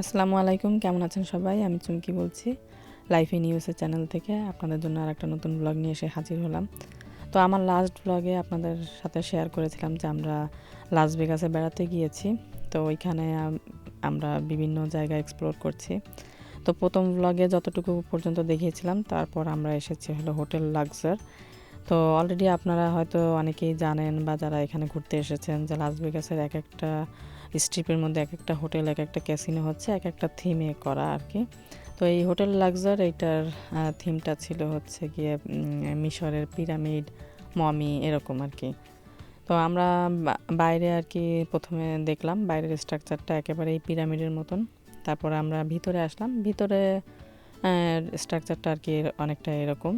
আসসালামু আলাইকুম, কেমন আছেন সবাই? আমি চুমকি বলছি, লাইফ ইন নিউজের চ্যানেল থেকে আপনাদের জন্য আর একটা নতুন ব্লগ নিয়ে এসে হাজির হলাম। তো আমার লাস্ট ব্লগে আপনাদের সাথে শেয়ার করেছিলাম যে আমরা লাস ভেগাসে বেড়াতে গিয়েছি। তো ওইখানে আমরা বিভিন্ন জায়গা এক্সপ্লোর করছি। তো প্রথম ব্লগে যতটুকু পর্যন্ত দেখিয়েছিলাম, তারপর আমরা এসেছি হলো হোটেল লাক্সার তো অলরেডি আপনারা হয়তো অনেকেই জানেন বা যারা এখানে ঘুরতে এসেছেন যে লাস ভেগাসের এক একটা স্ট্রিপের মধ্যে এক একটা হোটেল এক একটা ক্যাসিনো হচ্ছে এক একটা থিমে করা আর কি তো এই হোটেল লাক্সার এইটার থিমটা ছিল হচ্ছে গিয়ে মিশরের পিরামিড, মমি এরকম আর কি তো আমরা বাইরে আর কি প্রথমে দেখলাম, বাইরের স্ট্রাকচারটা একেবারেই পিরামিডের মতন। তারপর আমরা ভিতরে আসলাম, ভিতরে স্ট্রাকচারটা আর কি অনেকটা এরকম।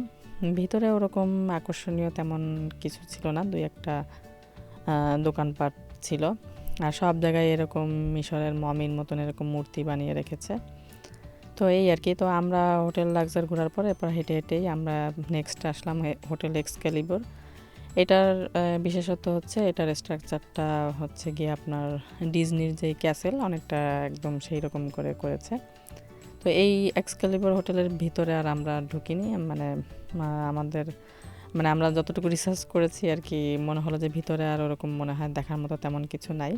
ভিতরে ওরকম আকর্ষণীয় তেমন কিছু ছিল না, দুই একটা দোকানপাট ছিল। আর সব জায়গায় এরকম মিশরের মমির মতন এরকম মূর্তি বানিয়ে রেখেছে। তো এই আর কি, তো আমরা হোটেল লাক্সার ঘোরার পর এরপর হেঁটে হেঁটেই আমরা নেক্সট আসলাম হোটেল এক্সক্যালিবর এটার বিশেষত্ব হচ্ছে এটার স্ট্রাকচারটা হচ্ছে গিয়ে আপনার ডিজনির যে ক্যাসেল অনেকটা একদম সেই রকম করে করেছে। তো এই এক্সক্যালিবর হোটেলের ভিতরে আর আমরা ঢুকিনি মানে আমাদের মানে আমরা যতটুকু রিসার্চ করেছি আর কি মনে হলো যে ভিতরে আর ওরকম মনে হয় দেখার মতো তেমন কিছু নাই।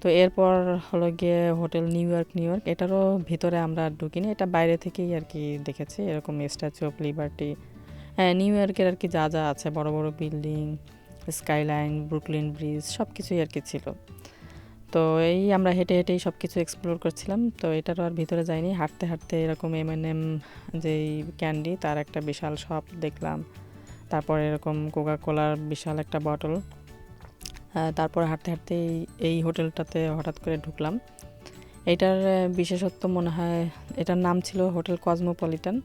তো এরপর হলো গিয়ে hotel New York New York, এটারও ভিতরে আমরা ঢুকিনি, এটা বাইরে থেকেই আর কি দেখেছি, এরকম স্ট্যাচু অফ লিবার্টি হ্যাঁ নিউ ইয়র্কের আর কি যা যা আছে, বড় বড় বিল্ডিং স্কাইলাইন ব্রুকলিন ব্রিজ সব কিছুই আর কি ছিল। তো এই আমরা হেঁটে হেঁটেই সব কিছু এক্সপ্লোর করছিলাম, তো এটারও আর ভিতরে যাইনি। হাঁটতে হাঁটতে এরকম এম এন এম যেই ক্যান্ডি তার একটা বিশাল শপ দেখলাম। তারপর এরকম কোকা কোলার বিশাল একটা বটল তারপর হাঁটতে হাঁটতে এই- হোটেলটাতে হঠাৎ করে ঢুকলাম। এটার বিশেষত্ব মনে হয়, এটার নাম ছিল হোটেল কসমোপলিটন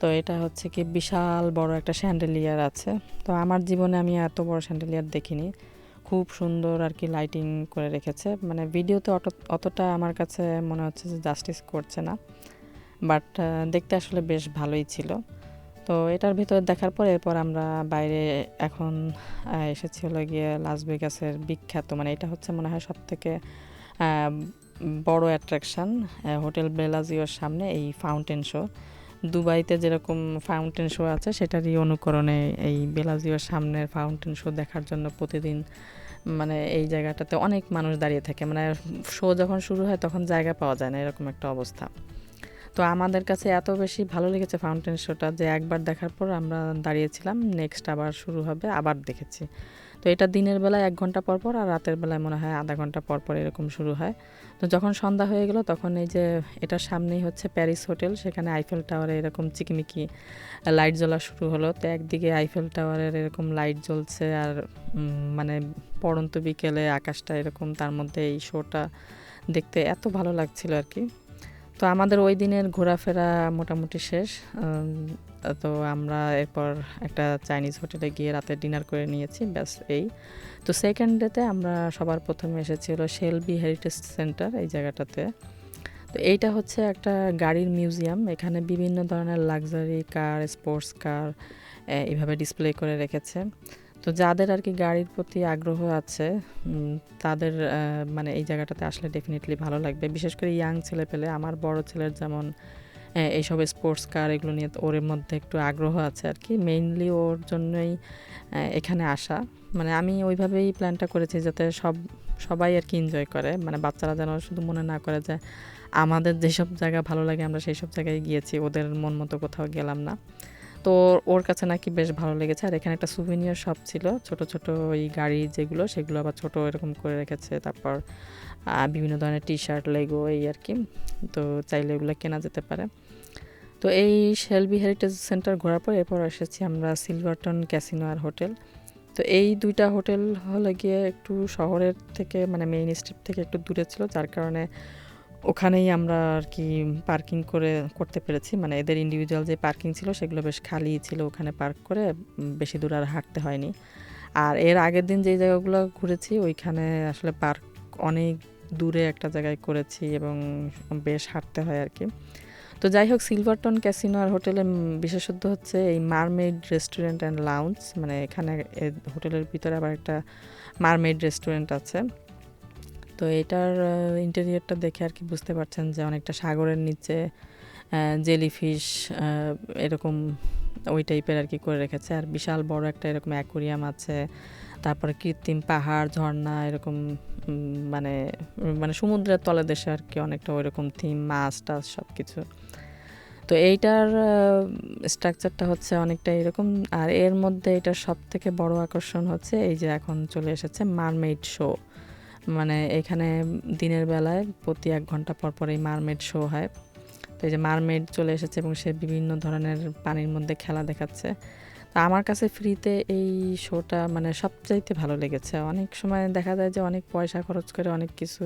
তো এটা হচ্ছে কি বিশাল বড় একটা স্যান্ডেলিয়ার আছে। তো আমার জীবনে আমি এত বড় স্যান্ডেলিয়ার দেখিনি। খুব সুন্দর আর কি লাইটিং করে রেখেছে। মানে ভিডিওতে অত, অতটা আমার কাছে মনে হচ্ছে যে জাস্টিস করছে না। বাট দেখতে আসলে বেশ ভালোই ছিল। তো এটার ভিতর দেখার পর এরপর আমরা বাইরে এখন এসেছি হলো গিয়ে লাস ভেগাসের বিখ্যাত মানে এটা হচ্ছে মনে হয় সব থেকে বড় অ্যাট্রাকশন হোটেল বেলাজিওর সামনে এই ফাউন্টেন শো দুবাইতে যেরকম ফাউন্টেন শো আছে, সেটারই অনুকরণে এই বেলাজিওর সামনের ফাউন্টেন শো দেখার জন্য প্রতিদিন মানে এই জায়গাটাতে অনেক মানুষ দাঁড়িয়ে থাকে। মানে শো যখন শুরু হয়, তখন জায়গা পাওয়া যায় না, এরকম একটা অবস্থা। তো আমাদের কাছে এত বেশি ভালো লেগেছে ফাউন্টেন শোটা যে একবার দেখার পর আমরা দাঁড়িয়েছিলাম নেক্সট আবার শুরু হবে, আবার দেখেছি। তো এটা দিনের বেলায় এক ঘণ্টা পর পর আর রাতের বেলায় মনে হয় আধা ঘণ্টা পর পর এরকম শুরু হয়। তো যখন সন্ধ্যা হয়ে গেল তখন এই যে এটার সামনেই হচ্ছে প্যারিস হোটেল সেখানে আইফেল টাওয়ারে এরকম চিকিমিকি লাইট জ্বলা শুরু হলো। তো একদিকে আইফেল টাওয়ারের এরকম লাইট জ্বলছে আর মানে পড়ন্ত বিকেলে আকাশটা এরকম, তার মধ্যে এই শোটা দেখতে এত ভালো লাগছিল আর কি। তো আমাদের ওই দিনের ঘোরাফেরা মোটামুটি শেষ তো আমরা এরপর একটা চাইনিজ হোটেলে গিয়ে রাতে ডিনার করে নিয়েছি, ব্যাস এই। তো সেকেন্ড ডেতে আমরা সবার প্রথমে এসেছি হলো শেলবি হেরিটেজ সেন্টার এই জায়গাটাতে। তো এইটা হচ্ছে একটা গাড়ির মিউজিয়াম, এখানে বিভিন্ন ধরনের লাক্সারি কার স্পোর্টস কার এইভাবে ডিসপ্লে করে রেখেছে। তো যাদের আর কি গাড়ির প্রতি আগ্রহ আছে তাদের মানে এই জায়গাটাতে আসলে ডেফিনেটলি ভালো লাগবে। বিশেষ করে ইয়াং ছেলে পেলে, আমার বড় ছেলের যেমন এইসব স্পোর্টস কার এগুলো নিয়ে ওর মধ্যে একটু আগ্রহ আছে আর কি মেইনলি ওর জন্যই এখানে আসা। মানে আমি ওইভাবেই প্ল্যানটা করেছি যাতে সব, সবাই আর কি এনজয় করে। মানে বাচ্চারা যেন শুধু মনে না করে যে, আমাদের যেসব জায়গা ভালো লাগে আমরা সেই সব জায়গায় গিয়েছি, ওদের মন মতো কোথাও গেলাম না। তো ওর কাছে নাকি বেশ ভালো লেগেছে। আর এখানে একটা সুভিনিয়র শপ ছিল। ছোট ছোট ওই গাড়ি যেগুলো, সেগুলো আবার ছোট এরকম করে রেখেছে। তারপর বিভিন্ন ধরনের টি শার্ট লেগো এই আর কি। তো চাইলে এগুলো কেনা যেতে পারে। তো এই শেলবি হেরিটেজ সেন্টার ঘোরার পর এরপর এসেছি আমরা সিলভারটন ক্যাসিনো আর হোটেল। তো এই দুইটা হোটেল হলে গিয়ে একটু শহরের থেকে মানে মেইন স্ট্রিট থেকে একটু দূরে ছিল। যার কারণে ওখানেই আমরা আর কি পার্কিং করে করতে পেরেছি। মানে এদের ইন্ডিভিজুয়াল যে পার্কিং ছিল সেগুলো বেশ খালি ছিল ওখানে পার্ক করে বেশি দূর আর হাঁটতে হয়নি। আর এর আগের দিন যেই জায়গাগুলো ঘুরেছি ওইখানে আসলে পার্ক অনেক দূরে একটা জায়গায় করেছি এবং বেশ হাঁটতে হয় আর কি। তো যাই হোক সিলভারটন ক্যাসিনো আর হোটেলের বিশেষত্ব হচ্ছে এই মারমেড রেস্টুরেন্ট অ্যান্ড লাউঞ্জ মানে এখানে হোটেলের ভিতরে আবার একটা মারমেড রেস্টুরেন্ট আছে। তো এটার ইন্টেরিয়রটা দেখে আর কি বুঝতে পারছেন যে অনেকটা সাগরের নিচে জেলিফিশ এরকম ওই টাইপের আর কি করে রেখেছে। আর বিশাল বড় একটা এরকম অ্যাকোরিয়াম আছে, তারপরে কৃত্রিম পাহাড়, ঝর্ণা, এরকম মানে মানে সমুদ্রের তলে দেশে আর কি অনেকটা ওইরকম থিম মাছ টাছ সব কিছু তো এইটার স্ট্রাকচারটা হচ্ছে অনেকটা এরকম। আর এর মধ্যে এটার সব থেকে বড় আকর্ষণ হচ্ছে এই যে এখন চলে এসেছে মারমেড শো মানে এখানে দিনের বেলায় প্রতি এক ঘণ্টা পর পর এই মারমেড শো হয়। তো এই যে মারমেড চলে এসেছে এবং সে বিভিন্ন ধরনের পানির মধ্যে খেলা দেখাচ্ছে। তো আমার কাছে ফ্রিতে এই শোটা মানে সবচাইতে ভালো লেগেছে। অনেক সময় দেখা যায় যে অনেক পয়সা খরচ করে অনেক কিছু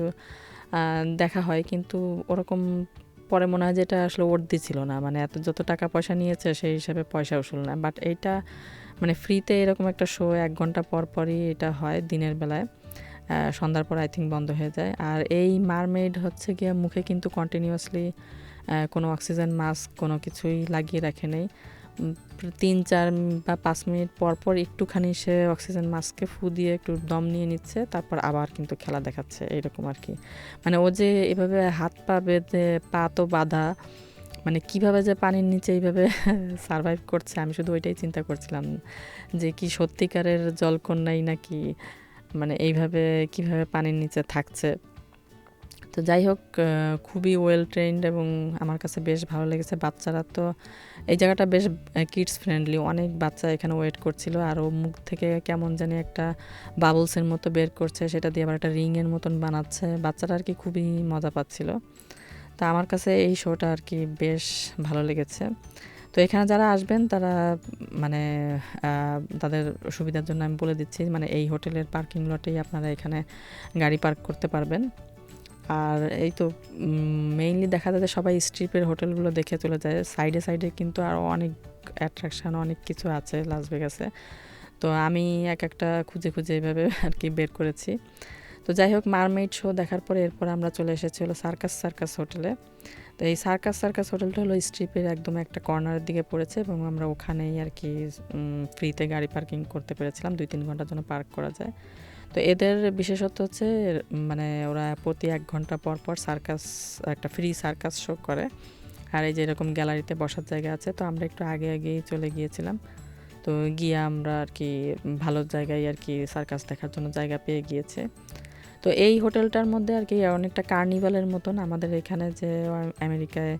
দেখা হয় কিন্তু ওরকম পরে মনে হয় যে এটা আসলে ওর্দি ছিল না। মানে এত যত টাকা পয়সা নিয়েছে সেই হিসাবে পয়সা উসুল না। বাট এইটা মানে ফ্রিতে এরকম একটা শো এক ঘণ্টা পর পরই এটা হয় দিনের বেলায়। সন্ধ্যার পর আই থিঙ্ক বন্ধ হয়ে যায়। আর এই মারমেড হচ্ছে গিয়ে মুখে কিন্তু কন্টিনিউয়াসলি কোনো অক্সিজেন, মাস্ক কোনো কিছুই লাগিয়ে রাখে নেই। তিন, চার বা পাঁচ মিনিট পর পর একটুখানি সে অক্সিজেন মাস্কে ফু দিয়ে একটু দম নিয়ে নিচ্ছে, তারপর আবার কিন্তু খেলা দেখাচ্ছে এরকম আর কি। মানে ও যে এভাবে হাত পা বেঁধে পা তো বাঁধা মানে কীভাবে যে পানির নিচে এইভাবে সারভাইভ করছে, আমি শুধু ওইটাই চিন্তা করছিলাম যে কি সত্যিকারের জলকন্যাই নাকি মানে এইভাবে কীভাবে পানির নিচে থাকছে। তো যাই হোক খুবই ওয়েল ট্রেন্ড এবং আমার কাছে বেশ ভালো লেগেছে। বাচ্চারা তো এই জায়গাটা বেশ কিডস ফ্রেন্ডলি অনেক বাচ্চা এখানে ওয়েট করছিল। আর ও মুখ থেকে কেমন জানি একটা বাবলসের মতো বের করছে। সেটা দিয়ে আবার একটা রিংয়ের মতন বানাচ্ছে। বাচ্চারা আর কি খুবই মজা পাচ্ছিল। তা আমার কাছে এই শোটা আর কি বেশ ভালো লেগেছে। তো এখানে যারা আসবেন, তারা মানে তাদের সুবিধার জন্য আমি বলে দিচ্ছি মানে এই হোটেলের পার্কিং লটেই আপনারা এখানে গাড়ি পার্ক করতে পারবেন। আর এই তো মেইনলি দেখা যায় যে সবাই স্ট্রিপের হোটেলগুলো দেখে চলে যায়। সাইডে সাইডে কিন্তু আরও অনেক অ্যাট্রাকশান অনেক কিছু আছে লাস ভেগাসে তো আমি এক একটা খুঁজে খুঁজে এইভাবে আর কি বের করেছি। তো যাই হোক মারমেড শো দেখার পরে এরপর আমরা চলে এসেছি হলো সার্কাস সার্কাস হোটেলে। তো এই সার্কাস সার্কাস হোটেলটা হলো স্ট্রিপের একদম একটা কর্নারের দিকে পড়েছে এবং আমরা ওখানেই আর কি ফ্রিতে গাড়ি পার্কিং করতে পেরেছিলাম। দুই তিন ঘণ্টার জন্য পার্ক করা যায়। তো এদের বিশেষত্ব হচ্ছে মানে ওরা প্রতি এক ঘণ্টা পর পর সার্কাস, একটা ফ্রি সার্কাস শো করে। আর এই যে এরকম গ্যালারিতে বসার জায়গা আছে, তো আমরা একটু আগে আগেই চলে গিয়েছিলাম। তো গিয়ে আমরা আর কি ভালো জায়গায় আর কি সার্কাস দেখার জন্য জায়গা পেয়ে গিয়েছে। তো এই হোটেলটার মধ্যে আর কি অনেকটা কার্নিভালের মতন আমাদের এখানে যে আমেরিকায়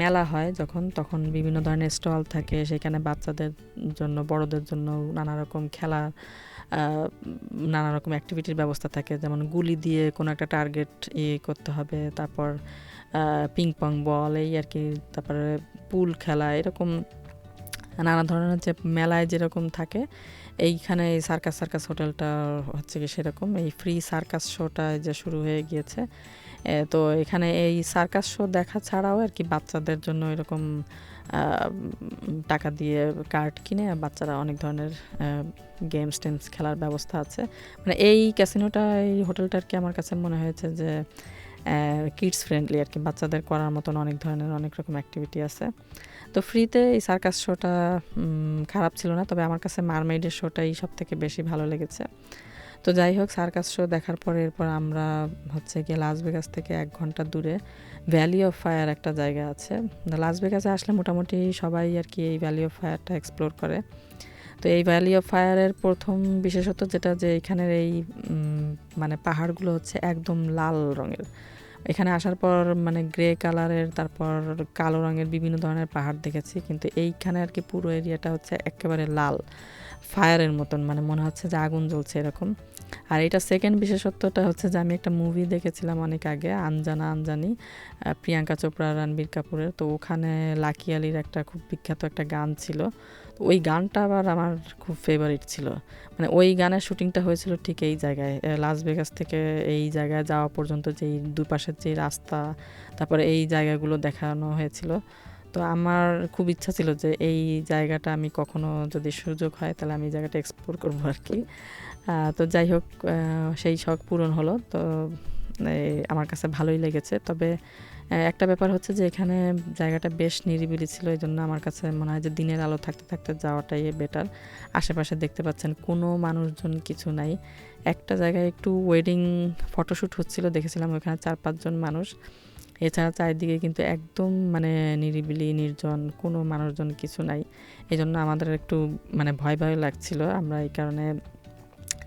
মেলা হয় যখন, তখন বিভিন্ন ধরনের স্টল থাকে, সেখানে বাচ্চাদের জন্য, বড়দের জন্য নানা রকম খেলা নানা রকম অ্যাক্টিভিটির ব্যবস্থা থাকে। যেমন গুলি দিয়ে কোনো একটা টার্গেট ইয়ে করতে হবে, তারপর পিং পং বল এই আর কি, তারপরে পুল খেলা, এরকম নানা ধরনের যে মেলায় যেরকম থাকে, এইখানে এই সার্কাস সার্কাস হোটেলটা হচ্ছে কি সেরকম। এই ফ্রি সার্কাস শোটা যে শুরু হয়ে গিয়েছে। তো এখানে এই সার্কাস শো দেখা ছাড়াও আর কি বাচ্চাদের জন্য এরকম টাকা দিয়ে কার্ড কিনে বাচ্চারা অনেক ধরনের গেমস টেমস খেলার ব্যবস্থা আছে। মানে এই ক্যাসিনোটা, এই হোটেলটা আর কি আমার কাছে মনে হয়েছে যে কিডস ফ্রেন্ডলি আর কি। বাচ্চাদের করার মতন অনেক ধরনের অনেক রকম অ্যাক্টিভিটি আছে। তো ফ্রিতে এই সার্কাস শোটা খারাপ ছিল না, তবে আমার কাছে মারমেইডের শোটাই সব থেকে বেশি ভালো লেগেছে। তো যাই হোক সার্কাস শো দেখার পরে এরপর আমরা হচ্ছে গিয়ে লাস ভেগাস থেকে এক ঘণ্টা দূরে ভ্যালি অফ ফায়ার একটা জায়গা আছে। লাস ভেগাসে আসলে মোটামুটি সবাই আর কি এই ভ্যালি অফ ফায়ারটা এক্সপ্লোর করে। তো এই ভ্যালি অফ ফায়ারের প্রথম বিশেষত যেটা যে এখানের এই মানে পাহাড়গুলো হচ্ছে একদম লাল রঙের। এখানে আসার পর মানে গ্রে কালারের তারপর কালো রঙের বিভিন্ন ধরনের পাহাড় দেখেছি, কিন্তু এইখানে আর কি পুরো এরিয়াটা হচ্ছে একেবারে লাল ফায়ারের মতন মানে মনে হচ্ছে যে আগুন জ্বলছে এরকম। আর এটা সেকেন্ড বিশেষত্বটা হচ্ছে যে আমি একটা মুভি দেখেছিলাম অনেক আগে, আনজানা আনজানি প্রিয়াঙ্কা চোপড়া রণবীর কাপুরের, তো ওখানে লাকিয়ালির একটা খুব বিখ্যাত একটা গান ছিল। ওই গানটা আবার আমার খুব ফেভারিট ছিল। মানে ওই গানের শুটিংটা হয়েছিল ঠিক এই জায়গায় লাস ভেগাস থেকে এই জায়গায় যাওয়া পর্যন্ত যেই দুপাশের যে রাস্তা, তারপরে এই জায়গাগুলো দেখানো হয়েছিল। তো আমার খুব ইচ্ছা ছিল যে এই জায়গাটা আমি কখনো যদি সুযোগ হয় তাহলে আমি এই জায়গাটা এক্সপ্লোর করব আর কি। তো যাই হোক সেই শখ পূরণ হলো। তো আমার কাছে ভালোই লেগেছে। তবে একটা ব্যাপার হচ্ছে যে এখানে জায়গাটা বেশ নিরিবিলি ছিল এই জন্য আমার কাছে মনে হয় যে দিনের আলো থাকতে থাকতে যাওয়াটাই বেটার আশেপাশে দেখতে পাচ্ছেন কোনো মানুষজন কিছু নাই। একটা জায়গায় একটু ওয়েডিং ফটোশ্যুট হচ্ছিল, দেখেছিলাম ওখানে চার পাঁচজন মানুষ। এছাড়া চারিদিকে কিন্তু একদম মানে নিরিবিলি, নির্জন, কোনো মানুষজন কিছু নাই। এই জন্য আমাদের একটু মানে ভয় ভয় লাগছিল। আমরা এই কারণে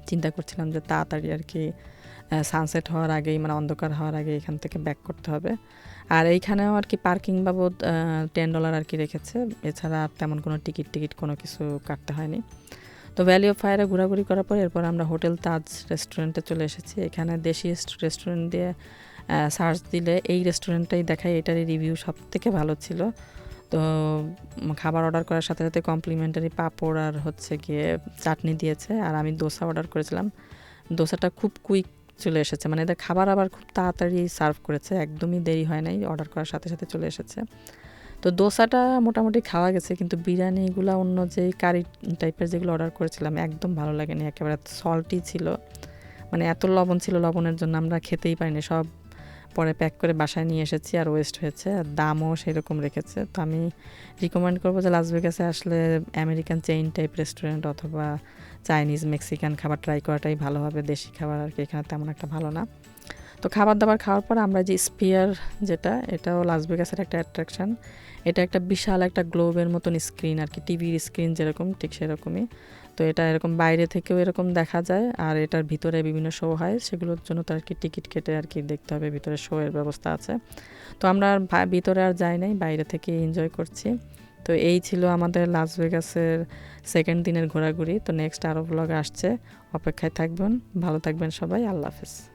চিন্তা করছিলাম যে তাড়াতাড়ি আর কি সানসেট হওয়ার আগেই মানে অন্ধকার হওয়ার আগে এখান থেকে ব্যাক করতে হবে। আর এইখানেও আর কি পার্কিং বাবদ টেন ডলার আর কি রেখেছে। এছাড়া তেমন কোনো টিকিট টিকিট কোনো কিছু কাটতে হয়নি। তো ভ্যালি অফ ফায়ারে ঘোরাঘুরি করার পর এরপর আমরা হোটেল তাজ রেস্টুরেন্টে চলে এসেছি। এখানে দেশি রেস্টুরেন্ট দিয়ে সার্চ দিলে এই রেস্টুরেন্টটাই দেখায়। এটারই রিভিউ সব থেকে ভালো ছিল। তো খাবার অর্ডার করার সাথে সাথে কমপ্লিমেন্টারি পাঁপড় আর হচ্ছে গিয়ে চাটনি দিয়েছে। আর আমি দোসা অর্ডার করেছিলাম। দোসাটা খুব কুইক চলে এসেছে। মানে এদের খাবার আবার খুব তাড়াতাড়ি সার্ভ করেছে, একদমই দেরি হয় নাই অর্ডার করার সাথে সাথে চলে এসেছে। তো দোসাটা মোটামুটি খাওয়া গেছে, কিন্তু বিরিয়ানিগুলো অন্য যে কারি টাইপের যেগুলো অর্ডার করেছিলাম, একদম ভালো লাগেনি, একেবারে সল্টি ছিল। মানে এত লবণ ছিল, লবণের জন্য আমরা খেতেই পারিনি, সব পরে প্যাক করে বাসায় নিয়ে এসেছি আর ওয়েস্ট হয়েছে আর দামও সেরকম রেখেছে। তো আমি রিকমেন্ড করব যে লাস ভেগাসে আসলে আমেরিকান চেইন টাইপ রেস্টুরেন্ট অথবা চাইনিজ মেক্সিকান খাবার ট্রাই করাটাই ভালো হবে। দেশি খাবার আর কি এখানে তেমন একটা ভালো না। তো খাবার দাবার খাওয়ার পর আমরা যে স্পিয়ার যেটা, এটাও লাস ভেগাসের একটা অ্যাট্রাকশন এটা একটা বিশাল একটা গ্লোবের মতন স্ক্রিন আর কি টিভির স্ক্রিন যেরকম, ঠিক সেরকমই। তো এটা এরকম বাইরে থেকেও এরকম দেখা যায়। আর এটার ভিতরে বিভিন্ন শো হয়, সেগুলোর জন্য তো আর কি টিকিট কেটে আর কি দেখতে হবে, ভিতরে শো এর ব্যবস্থা আছে। তো আমরা আর ভিতরে আর যাই নাই, বাইরে থেকে এনজয় করছি। তো এই ছিল আমাদের লাস ভেগাসের সেকেন্ড দিনের ঘোরাঘুরি। তো নেক্সট আরও ব্লগ আসছে। অপেক্ষায় থাকবেন, ভালো থাকবেন সবাই, আল্লাহ হাফেজ।